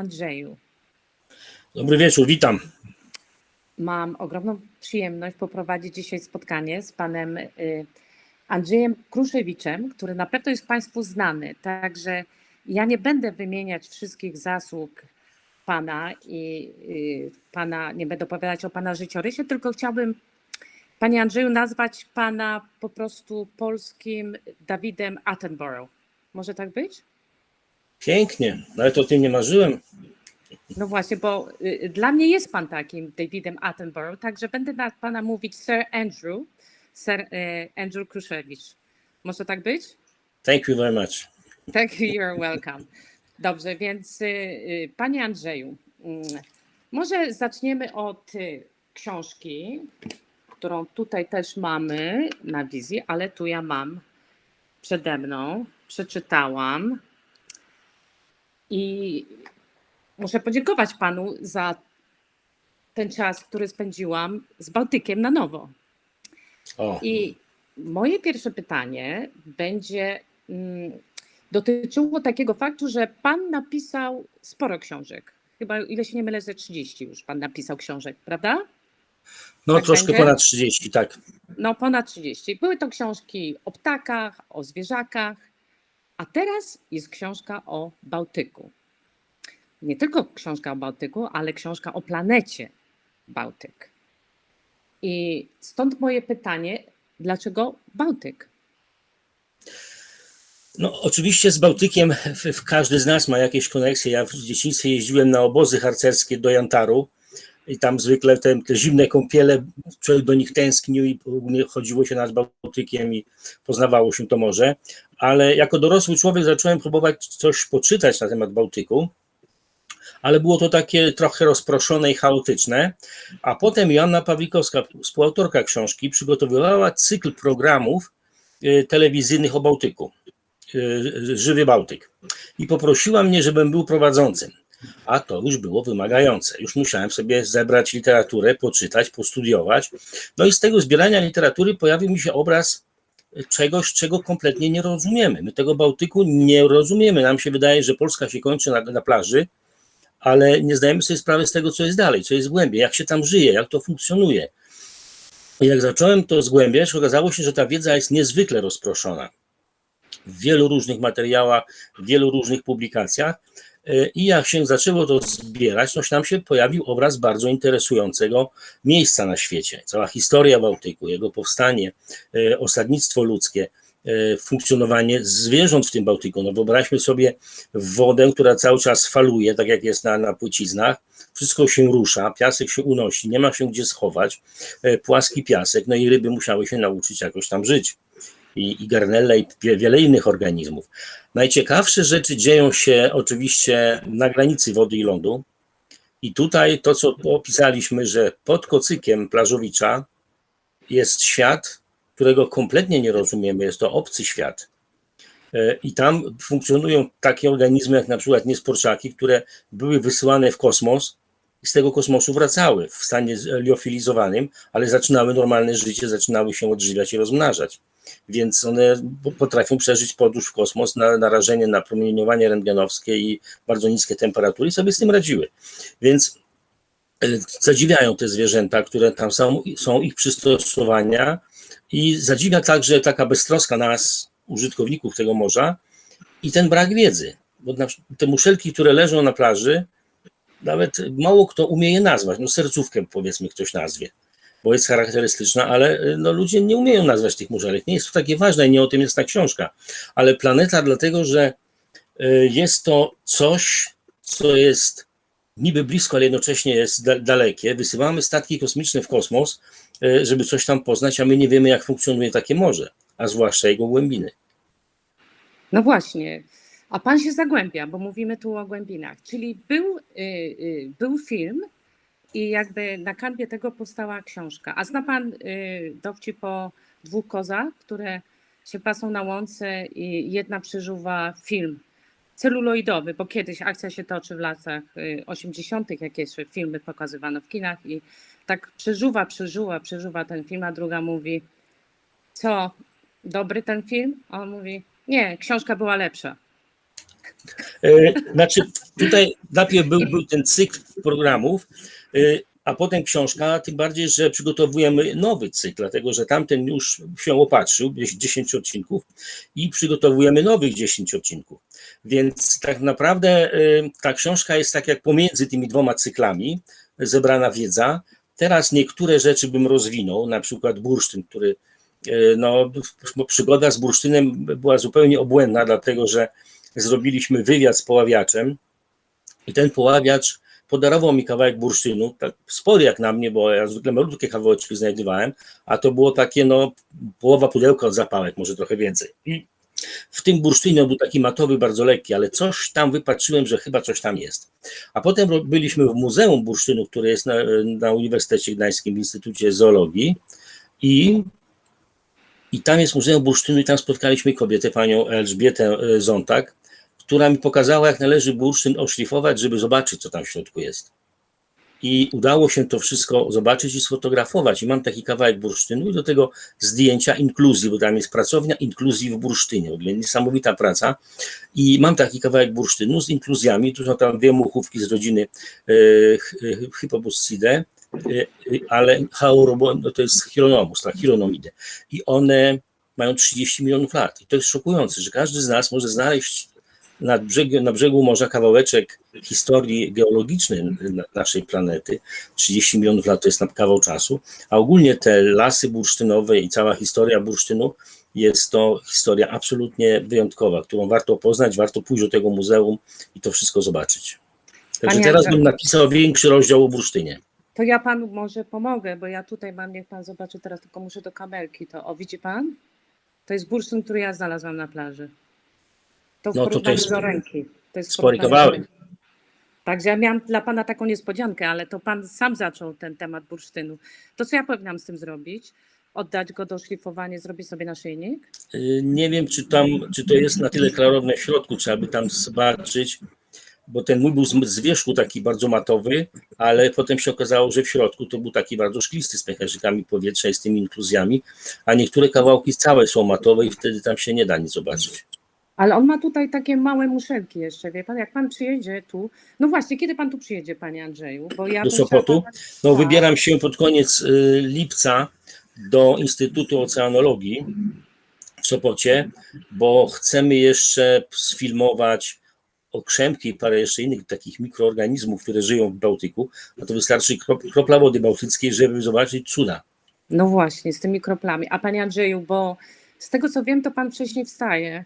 Andrzeju. Dobry wieczór, witam. Mam ogromną przyjemność poprowadzić dzisiaj spotkanie z panem y, Andrzejem Kruszewiczem, który na pewno jest Państwu znany. Także ja nie będę wymieniać wszystkich zasług pana i y, pana, nie będę opowiadać o pana życiorysie, tylko chciałbym, panie Andrzeju, nazwać pana po prostu polskim Dawidem Attenborough. Może tak być? Pięknie, nawet o tym nie marzyłem. No właśnie, bo y, dla mnie jest pan takim Davidem Attenborough, także będę na pana mówić Sir Andrew, Sir y, Andrew Kruszewicz. Może tak być? Thank you very much. Tak, you're welcome. Dobrze, więc y, panie Andrzeju, mm, może zaczniemy od książki, którą tutaj też mamy na wizji, ale tu ja mam przede mną, przeczytałam i muszę podziękować panu za ten czas, który spędziłam z Bałtykiem na nowo. O, I moje pierwsze pytanie będzie mm, dotyczyło takiego faktu, że pan napisał sporo książek. Chyba, ile się nie mylę, ze 30 już pan napisał książek, prawda? no tak troszkę będzie? ponad 30, tak. No, ponad 30. Były to książki o ptakach, o zwierzakach, a teraz jest książka o Bałtyku. Nie tylko książka o Bałtyku, ale książka o planecie Bałtyk. I stąd moje pytanie, dlaczego Bałtyk? No oczywiście z Bałtykiem w, każdy z nas ma jakieś koneksje. Ja w dzieciństwie jeździłem na obozy harcerskie do Jantaru i tam zwykle te, te zimne kąpiele, człowiek do nich tęsknił i chodziło się nad Bałtykiem i poznawało się to morze. Ale jako dorosły człowiek zacząłem próbować coś poczytać na temat Bałtyku. Ale było to takie trochę rozproszone i chaotyczne. A potem Joanna Pawlikowska, współautorka książki, przygotowywała cykl programów y, telewizyjnych o Bałtyku, y, Żywy Bałtyk. I poprosiła mnie, żebym był prowadzącym. A to już było wymagające. Już musiałem sobie zebrać literaturę, poczytać, postudiować. No i z tego zbierania literatury pojawił mi się obraz czegoś, czego kompletnie nie rozumiemy. My tego Bałtyku nie rozumiemy. Nam się wydaje, że Polska się kończy na, na plaży, ale nie zdajemy sobie sprawy z tego, co jest dalej, co jest głębiej, jak się tam żyje, jak to funkcjonuje. I jak zacząłem to zgłębiać, okazało się, że ta wiedza jest niezwykle rozproszona w wielu różnych materiałach, w wielu różnych publikacjach. I jak się zaczęło to zbierać, to nam się pojawił obraz bardzo interesującego miejsca na świecie. Cała historia Bałtyku, jego powstanie, osadnictwo ludzkie, funkcjonowanie zwierząt w tym Bałtyku. No wyobraźmy sobie wodę, która cały czas faluje, tak jak jest na, na płyciznach, wszystko się rusza, piasek się unosi, nie ma się gdzie schować, płaski piasek, no i ryby musiały się nauczyć jakoś tam żyć. I, i garnele, i wiele innych organizmów. Najciekawsze rzeczy dzieją się oczywiście na granicy wody i lądu. I tutaj to, co opisaliśmy, że pod kocykiem Plażowicza jest świat, którego kompletnie nie rozumiemy, jest to obcy świat. I tam funkcjonują takie organizmy jak na przykład niesporczaki, które były wysyłane w kosmos i z tego kosmosu wracały w stanie liofilizowanym, ale zaczynały normalne życie, zaczynały się odżywiać i rozmnażać. Więc one potrafią przeżyć podróż w kosmos, na, narażenie na promieniowanie rentgenowskie i bardzo niskie temperatury i sobie z tym radziły. Więc zadziwiają te zwierzęta, które tam są, są ich przystosowania i zadziwia także taka beztroska nas, użytkowników tego morza i ten brak wiedzy. Bo te muszelki, które leżą na plaży, nawet mało kto umie je nazwać. No sercówkę powiedzmy ktoś nazwie, bo jest charakterystyczna, ale no, ludzie nie umieją nazwać tych muszelek. Nie jest to takie ważne nie o tym jest ta książka. Ale planeta dlatego, że jest to coś, co jest niby blisko, ale jednocześnie jest dalekie. Wysyłamy statki kosmiczne w kosmos, żeby coś tam poznać, a my nie wiemy, jak funkcjonuje takie morze, a zwłaszcza jego głębiny. No właśnie. A pan się zagłębia, bo mówimy tu o głębinach. Czyli był, y, y, był film i jakby na kanwie tego powstała książka. A zna pan y, dowcip o dwóch kozach, które się pasą na łące i jedna przeżuwa film celuloidowy, bo kiedyś akcja się toczy w latach 80., jak jeszcze filmy pokazywano w kinach i tak przeżuwa, przeżuwa, przeżuwa ten film, a druga mówi, co, dobry ten film? A on mówi, nie, książka była lepsza. E, Znaczy, tutaj najpierw był, był ten cykl programów, e, a potem książka, tym bardziej, że przygotowujemy nowy cykl, dlatego że tamten już się opatrzył, gdzieś 10 odcinków i przygotowujemy nowych 10 odcinków. Więc tak naprawdę e, ta książka jest tak jak pomiędzy tymi dwoma cyklami zebrana wiedza. Teraz niektóre rzeczy bym rozwinął, na przykład bursztyn, który e, no, przygoda z bursztynem była zupełnie obłędna, dlatego że zrobiliśmy wywiad z poławiaczem i ten poławiacz podarował mi kawałek bursztynu, tak spory jak na mnie, bo ja zwykle malutkie kawałeczki znajdowałem, a to było takie no połowa pudełka od zapałek, może trochę więcej. I w tym bursztynie był taki matowy, bardzo lekki, ale coś tam wypatrzyłem, że chyba coś tam jest. A potem byliśmy w Muzeum Bursztynu, które jest na, na Uniwersytecie Gdańskim w Instytucie Zoologii i i tam jest Muzeum Bursztynu i tam spotkaliśmy kobietę, panią Elżbietę e, Zontak, która mi pokazała, jak należy bursztyn oszlifować, żeby zobaczyć, co tam w środku jest. I udało się to wszystko zobaczyć i sfotografować. I mam taki kawałek bursztynu i do tego zdjęcia inkluzji, bo tam jest pracownia inkluzji w bursztynie. Niesamowita praca. I mam taki kawałek bursztynu z inkluzjami. Tu są tam dwie muchówki z rodziny e, Hy- Hy- Hypobuscidae, e, e, ale Haurobo, no to jest Chironomus, tak, Chironomidae i one mają 30 milionów lat. I to jest szokujące, że każdy z nas może znaleźć na brzegu, na brzegu morza kawałeczek historii geologicznej na- naszej planety. 30 milionów lat to jest na kawał czasu, a ogólnie te lasy bursztynowe i cała historia bursztynu jest to historia absolutnie wyjątkowa, którą warto poznać, warto pójść do tego muzeum i to wszystko zobaczyć. Także Panie teraz Andrzeju. bym napisał większy rozdział o bursztynie. To ja panu może pomogę, bo ja tutaj mam, niech pan zobaczy teraz, tylko muszę do kamerki. To o, widzi pan? To jest bursztyn, który ja znalazłam na plaży. To No to jest do ręki. To jest spory kawałek. Także ja miałam dla pana taką niespodziankę, ale to pan sam zaczął ten temat bursztynu. To co ja powinnam z tym zrobić? Oddać go do szlifowania, zrobić sobie naszyjnik? Y, Nie wiem, czy tam, czy to jest na tyle klarowne w środku, trzeba by tam zobaczyć, bo ten mój był z, z wierzchu taki bardzo matowy, ale potem się okazało, że w środku to był taki bardzo szklisty z pęcherzykami powietrza i z tymi inkluzjami, a niektóre kawałki całe są matowe i wtedy tam się nie da nic zobaczyć. Ale on ma tutaj takie małe muszelki jeszcze, wie pan, jak pan przyjedzie tu, no właśnie, kiedy pan tu przyjedzie, panie Andrzeju? Bo ja Do Sopotu? No, Tak. wybieram się pod koniec y, lipca do Instytutu Oceanologii w Sopocie, bo chcemy jeszcze sfilmować okrzemki i parę jeszcze innych takich mikroorganizmów, które żyją w Bałtyku, a to wystarczy krop- kropla wody bałtyckiej, żeby zobaczyć cuda. No właśnie, z tymi kroplami. A panie Andrzeju, bo z tego co wiem, to pan wcześniej wstaje.